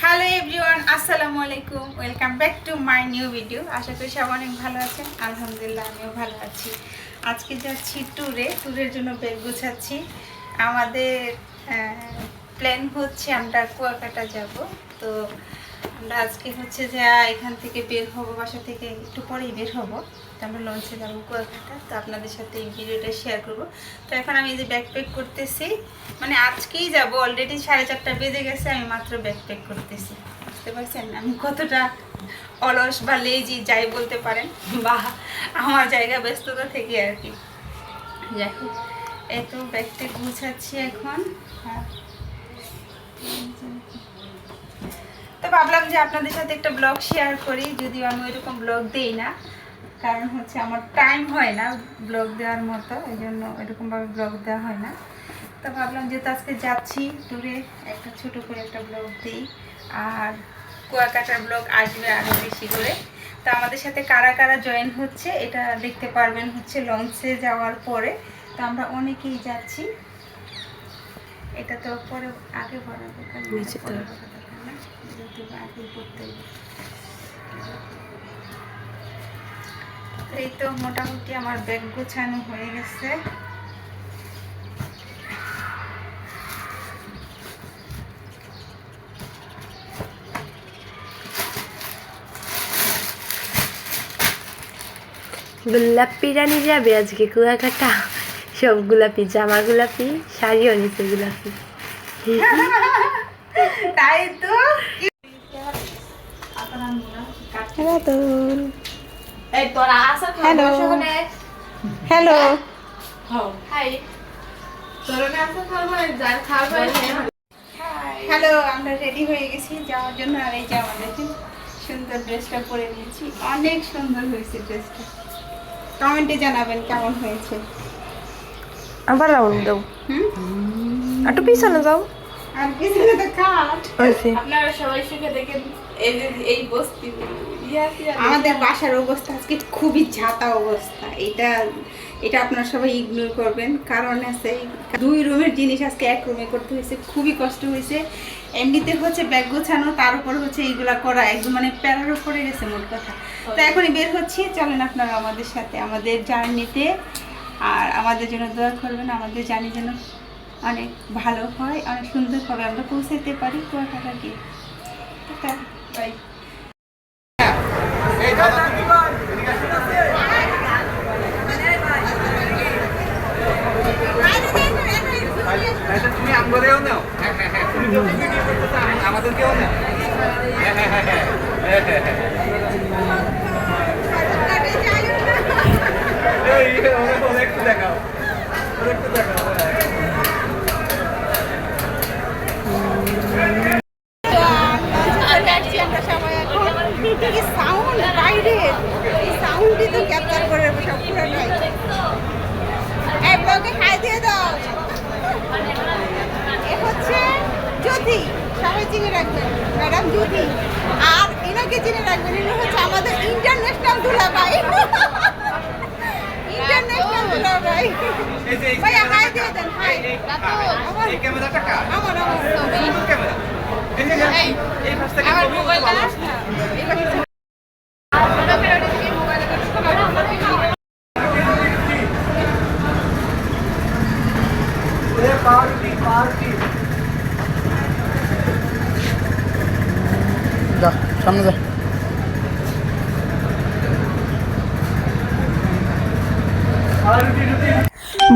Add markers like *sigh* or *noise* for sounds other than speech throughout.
Hello everyone আসসালামু আলাইকুম। Welcome back to my new video আশা করি সব অনেক ভালো আছেন। আলহামদুলিল্লাহ, আমিও ভালো আছি। আজকে যাচ্ছি ট্যুরে ট্যুরের জন্য ব্যাগ গুছাচ্ছি। আমাদের প্ল্যান হচ্ছে আমরা কুয়াকাটা যাব। তো আমরা আজকে হচ্ছে যে এখান থেকে বের হব, বাসা থেকে একটু পরেই বের হব। তো আমরা লঞ্চে যাব কুয়াকাটা। তো আপনাদের সাথে এই ভিডিওটা শেয়ার করব। তো এখন আমি যে ব্যাগ প্যাক করতেছি মানে আজকেই যাব। অলরেডি সাড়ে চারটা বেজে গেছে, আমি মাত্র ব্যাগ প্যাক করতেছি। বুঝতে পারছেন? আমি কতটা অলস বা লেজি যাই বলতে পারেন, বা আমার জায়গা ব্যস্ততা থেকে আর কি। যাই হোক এই তো ব্যাগটা গুছাচ্ছি এখন। হ্যাঁ ভাবলাম যে আপনাদের সাথে একটা ব্লগ শেয়ার করি যদিও আমি ওইরকম ব্লগ দেই না কারণ হচ্ছে আমার টাইম হয় না ব্লগ দেওয়ার মতো এই জন্য ওইরকমভাবে ব্লগ দেওয়া হয় না। তো ভাবলাম যেহেতু আজকে যাচ্ছি দূরে একটা ছোট করে একটা ব্লগ দিই আর কুয়াকাটার ব্লগ আসবে আরও বেশি করে। তো আমাদের সাথে কারা কারা জয়েন হচ্ছে এটা দেখতে পারবেন হচ্ছে লঞ্চে যাওয়ার পরে। তো আমরা অনেকেই যাচ্ছি। এটা তো পরে আগে বলা না, আগে করতে এই তো মোটামুটি আমার ব্যাগ গোছানো হয়ে গেছে। গোলাপি রানী যাবে আজকে কুয়াকাটা। সব গোলাপি জামা গোলাপি শাড়িও নিচে গোলাপি। *laughs* তাই তো। হ্যালো হ্যালো হ্যালো আমরা রেডি হয়ে গেছি যাওয়ার জন্য। আর এই যে আমাদের সুন্দর ড্রেসটা পরে নিয়েছি। অনেক সুন্দর হয়েছে ড্রেসটা কমেন্টে জানাবেন কেমন হয়েছে। আবার রাউন্ড দাও। হুম? একটু পিছনে যাও। আর কিছু তো কাট ওইসে আপনারা সবাই সুখে দেখেন এই যে এই বস্তি। আমাদের বাসার অবস্থা আজকে খুবই ঝাঁতা অবস্থা। এটা এটা আপনারা সবাই ইগনোর করবেন। কারণ আছে দুই রুমের জিনিস আজকে এক রুমে করতে হয়েছে খুবই কষ্ট হয়েছে। এমনিতে হচ্ছে ব্যাগ গোছানো তার উপর হচ্ছে এইগুলা করা একদম মানে প্যারার উপরে গেছে মোট কথা। তো এখনই বের হচ্ছি চলেন আপনারা আমাদের সাথে আমাদের জার্নিতে। আর আমাদের জন্য দোয়া করবেন আমাদের জানি যেন অনেক ভালো হয় অনেক সুন্দরভাবে আমরা পৌঁছাতে পারি কুয়াকাটাকে। বাই আচ্ছা, তুমি আমগরেও নাও হ্যাঁ হ্যাঁ হ্যাঁ তুমি যখন ভিডিও করতেছো আম- আমাদেরকেও নাও হ্যাঁ হ্যাঁ হ্যাঁ হ্যাঁ হ্যাঁ হ্যাঁ হ্যাঁ এই, ওরে- ওরে একটু দেখাও ওরে একটু দেখাও হ্যাঁ। সাউন্ড বাইরে এই সাউন্ডই তো ক্যাপচার করে সব পুরোটাই এই ব্লগে হাই দিয়ে দাও। এ হচ্ছে জ্যোতি সবাই চিনে রাখবেন ম্যাডাম জ্যোতি আর ইনাকে চিনে রাখবেন ইনি হচ্ছে আমাদের ইন্টারন্যাশনাল দুলাভাই। ইন্টারন্যাশনাল দুলাভাই। ভাইয়া হাই দিয়ে দেন হাই। কার? আমার আমার। ক্যামেরা। এই এই পাশ থেকে সামনে যা।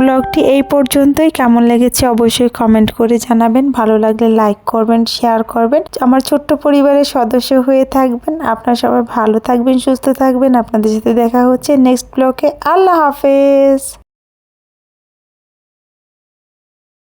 ব্লগটি এই পর্যন্তই। কেমন লেগেছে অবশ্যই কমেন্ট করে জানাবেন। ভালো লাগলে লাইক করবেন শেয়ার করবেন। আমার ছোট্ট পরিবারের সদস্য হয়ে থাকবেন। আপনারা সবাই ভালো থাকবেন, সুস্থ থাকবেন। আপনাদের সাথে দেখা হচ্ছে নেক্সট ব্লগে আল্লাহ হাফেজ।